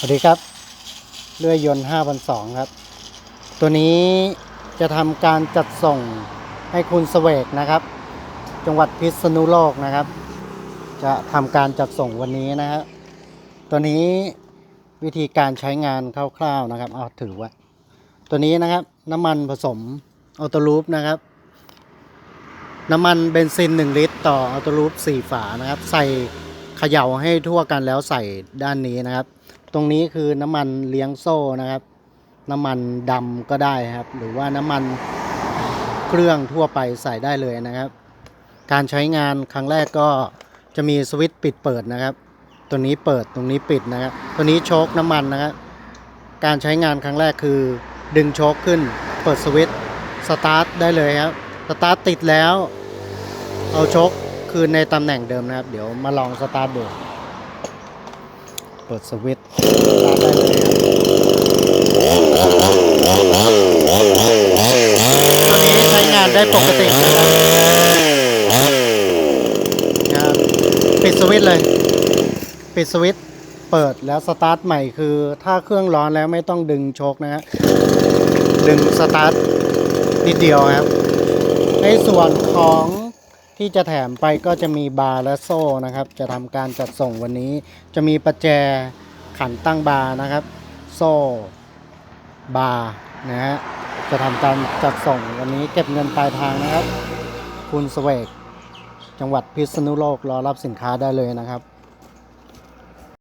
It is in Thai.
สวัสดีครับเลื่อยยนต์5,200ครับ ตัวนี้จะทำการจัดส่งให้คุณเสวกนะครับ จังหวัดพิษณุโลกนะครับ จะทำการจัดส่งวันนี้นะฮะตัวนี้วิธีการใช้งานคร่าวๆนะครับเอาถือไว้ตัวนี้นะครับน้ำมันผสมออโตลูปนะครับ น้ำมันเบนซิน 1 ลิตร ต่อออโตลูป4ฝานะครับ ใส่ เขย่าให้ทั่วกันแล้วใส่ด้านนี้นะครับ ตรงนี้คือน้ำมันเลี้ยงโซ่นะครับ น้ำมันดำก็ได้ครับ หรือว่าน้ำมันเครื่องทั่วไปใส่ได้เลยนะครับ การใช้งานครั้งแรกก็จะมีสวิตช์ปิดเปิดนะครับ ตัวนี้เปิดตรงนี้ปิดนะครับ ตัวนี้โชคน้ำมันนะครับ การใช้งานครั้งแรกคือดึงโชคขึ้น เปิดสวิตช์สตาร์ทได้เลยครับ สตาร์ทติดแล้ว เอาโชค คืนในตำแหน่งเดิมนะครับ เดี๋ยวมาลองสตาร์ทดูเปิดสวิตช์สตาร์ทได้เลยครับตัวนี้ใช้งานได้ปกตินะครับนะครับปิดสวิตช์เลย ปิดสวิตช์เปิดแล้วสตาร์ทใหม่คือถ้าเครื่องร้อนแล้วไม่ต้องดึงโชคนะฮะดึงสตาร์ทนิดเดียวครับ ในส่วนของ ที่จะแถมไปก็จะมีบาร์และโซ่นะครับ จะทำการจัดส่งวันนี้ จะมีประแจขันตั้งบาร์นะครับ โซ่บาร์นะฮะจะทำการจัดส่งวันนี้เก็บเงินปลายทางนะครับ คุณสเวกจังหวัดพิษณุโลกรอรับสินค้าได้เลยนะครับ